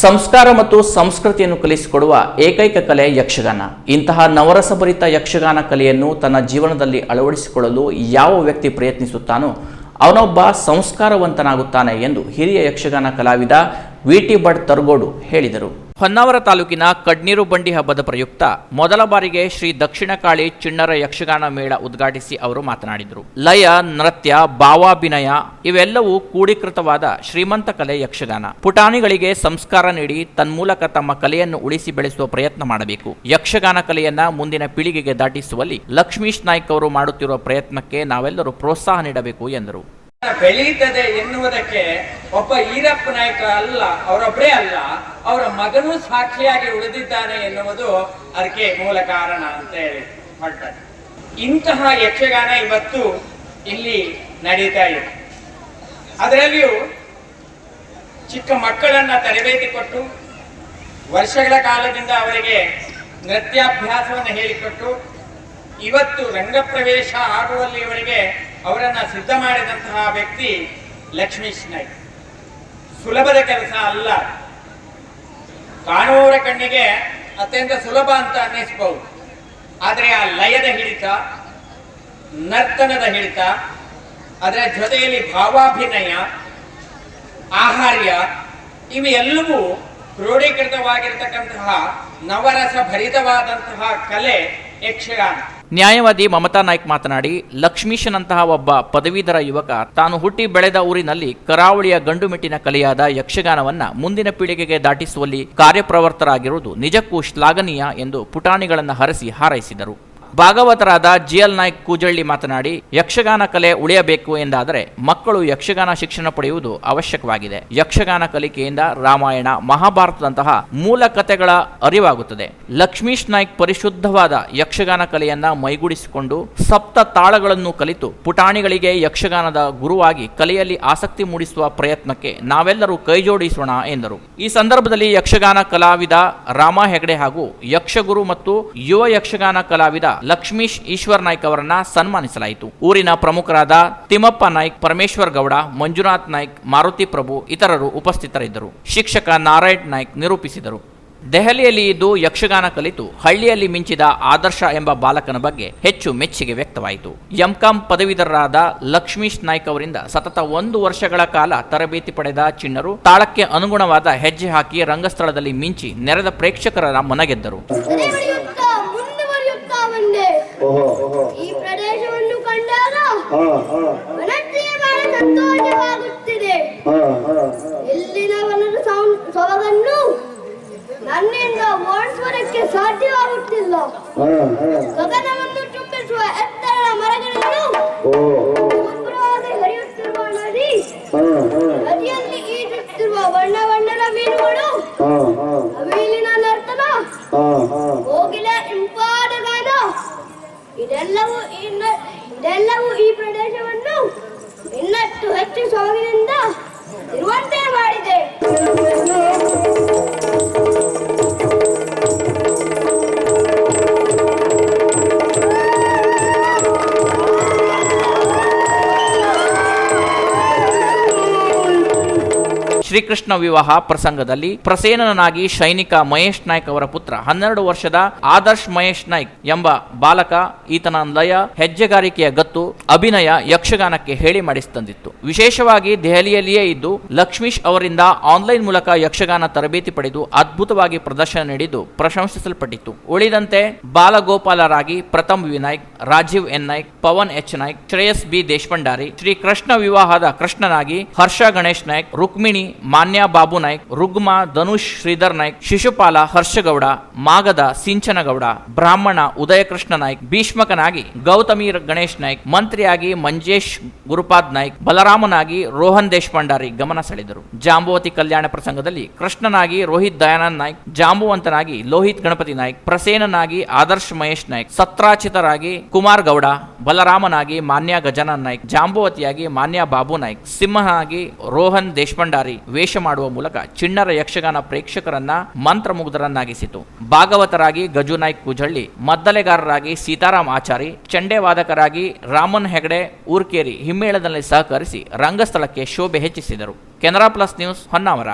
ಸಂಸ್ಕಾರ ಮತ್ತು ಸಂಸ್ಕೃತಿಯನ್ನು ಕಲಿಸಿಕೊಡುವ ಏಕೈಕ ಕಲೆ ಯಕ್ಷಗಾನ. ಇಂತಹ ನವರಸಭರಿತ ಯಕ್ಷಗಾನ ಕಲೆಯನ್ನು ತನ್ನ ಜೀವನದಲ್ಲಿ ಅಳವಡಿಸಿಕೊಳ್ಳಲು ಯಾವ ವ್ಯಕ್ತಿ ಪ್ರಯತ್ನಿಸುತ್ತಾನೋ ಅವನೊಬ್ಬ ಸಂಸ್ಕಾರವಂತನಾಗುತ್ತಾನೆ ಎಂದು ಹಿರಿಯ ಯಕ್ಷಗಾನ ಕಲಾವಿದ ವಿ ಟಿ ಭಟ್ ತರ್ಗೋಡು ಹೇಳಿದರು. ಹೊನ್ನಾವರ ತಾಲೂಕಿನ ಕಡ್ನೀರು ಬಂಡಿ ಹಬ್ಬದ ಪ್ರಯುಕ್ತ ಮೊದಲ ಬಾರಿಗೆ ಶ್ರೀ ದಕ್ಷಿಣ ಕಾಳಿ ಚಿಣ್ಣರ ಯಕ್ಷಗಾನ ಮೇಳ ಉದ್ಘಾಟಿಸಿ ಅವರು ಮಾತನಾಡಿದರು. ಲಯ, ನೃತ್ಯ, ಭಾವಾಭಿನಯ ಇವೆಲ್ಲವೂ ಕೂಡೀಕೃತವಾದ ಶ್ರೀಮಂತ ಕಲೆ ಯಕ್ಷಗಾನ. ಪುಟಾಣಿಗಳಿಗೆ ಸಂಸ್ಕಾರ ನೀಡಿ ತನ್ಮೂಲಕ ತಮ್ಮ ಕಲೆಯನ್ನು ಉಳಿಸಿ ಬೆಳೆಸುವ ಪ್ರಯತ್ನ ಮಾಡಬೇಕು. ಯಕ್ಷಗಾನ ಕಲೆಯನ್ನ ಮುಂದಿನ ಪೀಳಿಗೆಗೆ ದಾಟಿಸುವಲ್ಲಿ ಲಕ್ಷ್ಮೀಶ್ ನಾಯ್ಕ್ ಅವರು ಮಾಡುತ್ತಿರುವ ಪ್ರಯತ್ನಕ್ಕೆ ನಾವೆಲ್ಲರೂ ಪ್ರೋತ್ಸಾಹ ನೀಡಬೇಕು ಎಂದರು. ಬೆಳೀತದೆ ಎನ್ನುವುದಕ್ಕೆ ಒಬ್ಬ ಈರಪ್ಪ ನಾಯಕ ಅಲ್ಲ ಅವರೊಬ್ಬರೇ ಅಲ್ಲ, ಅವರ ಮಗನೂ ಸಾಕ್ಷಿಯಾಗಿ ಉಳಿದಿದ್ದಾನೆ ಎನ್ನುವುದು ಅದಕ್ಕೆ ಮೂಲ ಕಾರಣ ಅಂತ ಹೇಳಿ ಹೊರಟದ್ದು ಇಂತಹ ಯಕ್ಷಗಾನ ಇವತ್ತು ಇಲ್ಲಿ ನಡೀತಾ ಇದೆ. ಅದರಲ್ಲಿಯೂ ಚಿಕ್ಕ ಮಕ್ಕಳನ್ನ ತರಬೇತಿ ಕೊಟ್ಟು, ವರ್ಷಗಳ ಕಾಲದಿಂದ ಅವರಿಗೆ ನೃತ್ಯಾಭ್ಯಾಸವನ್ನು ಹೇಳಿಕೊಟ್ಟು, ಇವತ್ತು ರಂಗಪ್ರವೇಶ ಆಗುವಲ್ಲಿ ಇವರಿಗೆ ಅವರನ್ನ ಸಿದ್ಧ ಮಾಡಿದಂತಹ ವ್ಯಕ್ತಿ ಲಕ್ಷ್ಮೀಶ್ ನಾಯ್ಕ್ ಸುಲಭದ ಕೆಲಸ ಅಲ್ಲ. ಕಾಣುವವರ ಕಣ್ಣಿಗೆ ಅತ್ಯಂತ ಸುಲಭ ಅಂತ ಅನ್ನಿಸಬಹುದು ಆದರೆ ಆ ಲಯದ ಹಿಡಿತ, ನರ್ತನದ ಹಿಡಿತ, ಅದರ ಜೊತೆಯಲ್ಲಿ ಭಾವಾಭಿನಯ, ಆಹಾರ್ಯ, ಇವೆಲ್ಲವೂ ಕ್ರೋಢೀಕೃತವಾಗಿರತಕ್ಕಂತಹ ನವರಸ ಭರಿತವಾದಂತಹ ಕಲೆ ಯಕ್ಷಗಾನ. ನ್ಯಾಯವಾದಿ ಮಮತಾ ನಾಯ್ಕ್ ಮಾತನಾಡಿ, ಲಕ್ಷ್ಮೀಶನಂತಹ ಒಬ್ಬ ಪದವೀಧರ ಯುವಕ ತಾನು ಹುಟ್ಟಿ ಬೆಳೆದ ಊರಿನಲ್ಲಿ ಕರಾವಳಿಯ ಗಂಡುಮೆಟ್ಟಿನ ಕಲೆಯಾದ ಯಕ್ಷಗಾನವನ್ನ ಮುಂದಿನ ಪೀಳಿಗೆಗೆ ದಾಟಿಸುವಲ್ಲಿ ಕಾರ್ಯಪ್ರವರ್ತರಾಗಿರುವುದು ನಿಜಕ್ಕೂ ಶ್ಲಾಘನೀಯ ಎಂದು ಪುಟಾಣಿಗಳನ್ನು ಹರಸಿ ಹಾರೈಸಿದರು. ಭಾಗವತರಾದ ಜಿಎಲ್ ನಾಯ್ಕ್ ಕೂಜಳ್ಳಿ ಮಾತನಾಡಿ, ಯಕ್ಷಗಾನ ಕಲೆ ಉಳಿಯಬೇಕು ಎಂದಾದರೆ ಮಕ್ಕಳು ಯಕ್ಷಗಾನ ಶಿಕ್ಷಣ ಪಡೆಯುವುದು ಅವಶ್ಯಕವಾಗಿದೆ. ಯಕ್ಷಗಾನ ಕಲಿಕೆಯಿಂದ ರಾಮಾಯಣ, ಮಹಾಭಾರತದಂತಹ ಮೂಲ ಕಥೆಗಳ ಅರಿವಾಗುತ್ತದೆ. ಲಕ್ಷ್ಮೀಶ್ ನಾಯ್ಕ್ ಪರಿಶುದ್ಧವಾದ ಯಕ್ಷಗಾನ ಕಲೆಯನ್ನ ಮೈಗೂಡಿಸಿಕೊಂಡು ಸಪ್ತ ತಾಳಗಳನ್ನು ಕಲಿತು ಪುಟಾಣಿಗಳಿಗೆ ಯಕ್ಷಗಾನದ ಗುರುವಾಗಿ ಕಲೆಯಲ್ಲಿ ಆಸಕ್ತಿ ಮೂಡಿಸುವ ಪ್ರಯತ್ನಕ್ಕೆ ನಾವೆಲ್ಲರೂ ಕೈಜೋಡಿಸೋಣ ಎಂದರು. ಈ ಸಂದರ್ಭದಲ್ಲಿ ಯಕ್ಷಗಾನ ಕಲಾವಿದ ರಾಮ ಹೆಗಡೆ ಹಾಗೂ ಯಕ್ಷಗುರು ಮತ್ತು ಯುವ ಯಕ್ಷಗಾನ ಕಲಾವಿದ ಲಕ್ಷ್ಮೀಶ್ ಈಶ್ವರ್ ನಾಯ್ಕ್ ಅವರನ್ನ ಸನ್ಮಾನಿಸಲಾಯಿತು. ಊರಿನ ಪ್ರಮುಖರಾದ ತಿಮ್ಮಪ್ಪ ನಾಯ್ಕ್, ಪರಮೇಶ್ವರ್ ಗೌಡ, ಮಂಜುನಾಥ್ ನಾಯ್ಕ್, ಮಾರುತಿ ಪ್ರಭು ಇತರರು ಉಪಸ್ಥಿತರಿದ್ದರು. ಶಿಕ್ಷಕ ನಾರಾಯಣ್ ನಾಯ್ಕ್ ನಿರೂಪಿಸಿದರು. ದೆಹಲಿಯಲ್ಲಿ ಇದ್ದು ಯಕ್ಷಗಾನ ಕಲಿತು ಹಳ್ಳಿಯಲ್ಲಿ ಮಿಂಚಿದ ಆದರ್ಶ ಎಂಬ ಬಾಲಕನ ಬಗ್ಗೆ ಹೆಚ್ಚು ಮೆಚ್ಚುಗೆ ವ್ಯಕ್ತವಾಯಿತು. ಎಂಕಾಂ ಪದವೀಧರರಾದ ಲಕ್ಷ್ಮೀಶ್ ನಾಯ್ಕ್ ಅವರಿಂದ ಸತತ ಒಂದು ವರ್ಷಗಳ ಕಾಲ ತರಬೇತಿ ಪಡೆದ ಚಿಣ್ಣರು ತಾಳಕ್ಕೆ ಅನುಗುಣವಾದ ಹೆಜ್ಜೆ ಹಾಕಿ ರಂಗಸ್ಥಳದಲ್ಲಿ ಮಿಂಚಿ ನೆರೆದ ಪ್ರೇಕ್ಷಕರ ಮನಗೆದ್ದರು. ಈ ಪ್ರದೇಶವನ್ನು ಕಂಡಾಗ ಮನಸ್ಸಿಗೆ ಬಹಳ ಸಂತೋಷವಾಗುತ್ತಿದೆ. ಇಲ್ಲಿನ ವನದ ಸೊಬಗನ್ನು ನನ್ನಿಂದ ಓಡಿಸುವುದಕ್ಕೆ ಸಾಧ್ಯವಾಗುತ್ತಿಲ್ಲ. ಗಗನವನ್ನು ಚುಂಬಿಸುವ ಎತ್ತರ ಮರಗಳನ್ನು ಈ ಇದೆಲ್ಲವೂ ಈ ಪ್ರದೇಶವನ್ನು ಇನ್ನಷ್ಟು ಹೆಚ್ಚು ಸೋವಿನಿಂದ ಇರುವಂತೆ ಮಾಡಿದೆ. ಶ್ರೀಕೃಷ್ಣ ವಿವಾಹ ಪ್ರಸಂಗದಲ್ಲಿ ಪ್ರಸೇನನಾಗಿ ಸೈನಿಕ ಮಹೇಶ್ ನಾಯ್ಕ್ ಅವರ ಪುತ್ರ. ಹನ್ನೆರಡು ವರ್ಷದ ಆದರ್ಶ್ ಮಹೇಶ್ ನಾಯ್ಕ್ ಎಂಬ ಬಾಲಕ ಈತನ ಲಯ ಹೆಜ್ಜೆಗಾರಿಕೆಯ ಗತ್ತು ಅಭಿನಯ ಯಕ್ಷಗಾನಕ್ಕೆ ಹೇಳಿ ಮಾಡಿಸ್ತಂದಿತ್ತು ವಿಶೇಷವಾಗಿ ದೆಹಲಿಯಲ್ಲಿಯೇ ಇದ್ದು ಲಕ್ಷ್ಮೀಶ್ ಅವರಿಂದ ಆನ್ಲೈನ್ ಮೂಲಕ ಯಕ್ಷಗಾನ ತರಬೇತಿ ಪಡೆದು ಅದ್ಭುತವಾಗಿ ಪ್ರದರ್ಶನ ನೀಡಿದ್ದು ಪ್ರಶಂಸಿಸಲ್ಪಟ್ಟಿತ್ತು. ಉಳಿದಂತೆ ಬಾಲಗೋಪಾಲರಾಗಿ Pratham V Naik, Rajeev N Naik, Pavan H Naik, Shreyas B Deshpandari Shri Krishna ವಿವಾಹದ ಕೃಷ್ಣನಾಗಿ ಹರ್ಷ ಗಣೇಶ್ ನಾಯ್ಕ್, ರುಕ್ಮಿಣಿ ಮಾನ್ಯ ಬಾಬು ನಾಯ್ಕ್, ರುಗ್ಮ ಧನುಷ್ ಶ್ರೀಧರ್ ನಾಯ್ಕ್, ಶಿಶುಪಾಲ ಹರ್ಷಗೌಡ, ಮಾಗದ ಸಿಂಚನಗೌಡ, ಬ್ರಾಹ್ಮಣ ಉದಯಕೃಷ್ಣ ನಾಯ್ಕ್, ಭೀಷ್ಮಕನಾಗಿ ಗೌತಮಿ ಗಣೇಶ್ ನಾಯ್ಕ್, ಮಂತ್ರಿಯಾಗಿ ಮಂಜೇಶ್ ಗುರುಪಾದ್ ನಾಯ್ಕ್, ಬಲರಾಮನಾಗಿ ರೋಹನ್ ದೇಶಪಾಂಡಾರಿ ಗಮನ ಸೆಳೆದರು. ಜಾಂಬುವತಿ ಕಲ್ಯಾಣ ಪ್ರಸಂಗದಲ್ಲಿ ಕೃಷ್ಣನಾಗಿ ರೋಹಿತ್ ದಯಾನಂದ್ ನಾಯ್ಕ್, ಜಾಂಬುವಂತನಾಗಿ ಲೋಹಿತ್ ಗಣಪತಿ ನಾಯ್ಕ್, ಪ್ರಸೇನನಾಗಿ ಆದರ್ಶ್ ಮಹೇಶ್ ನಾಯ್ಕ್, ಸತ್ರಾಚಿತರಾಗಿ ಕುಮಾರ್ ಗೌಡ, ಬಲರಾಮನಾಗಿ ಮಾನ್ಯ ಗಜಾನನ್ ನಾಯ್ಕ್, ಜಾಂಬುವತಿಯಾಗಿ ಮಾನ್ಯ ಬಾಬು ನಾಯ್ಕ್, ಸಿಂಹನಾಗಿ ರೋಹನ್ ದೇಶಪಾಂಡಾರಿ ವೇಷ ಮಾಡುವ ಮೂಲಕ ಚಿಣ್ಣರ ಯಕ್ಷಗಾನ ಪ್ರೇಕ್ಷಕರನ್ನ ಮಂತ್ರಮುಗ್ಧರನ್ನಾಗಿಸಿತು. ಭಾಗವತರಾಗಿ ಗಜು ನಾಯ್ಕ್ ಕುಜಳ್ಳಿ, ಮದ್ದಲೆಗಾರರಾಗಿ ಸೀತಾರಾಮ್ ಆಚಾರಿ, ಚಂಡೆವಾದಕರಾಗಿ ರಾಮನ್ ಹೆಗಡೆ, ಊರ್ಕೇರಿ, ಹಿಮ್ಮೇಳದಲ್ಲಿ ಸಹಕರಿಸಿ ರಂಗಸ್ಥಳಕ್ಕೆ ಶೋಭೆ ಹೆಚ್ಚಿಸಿದರು. Canara plus news Honnavar.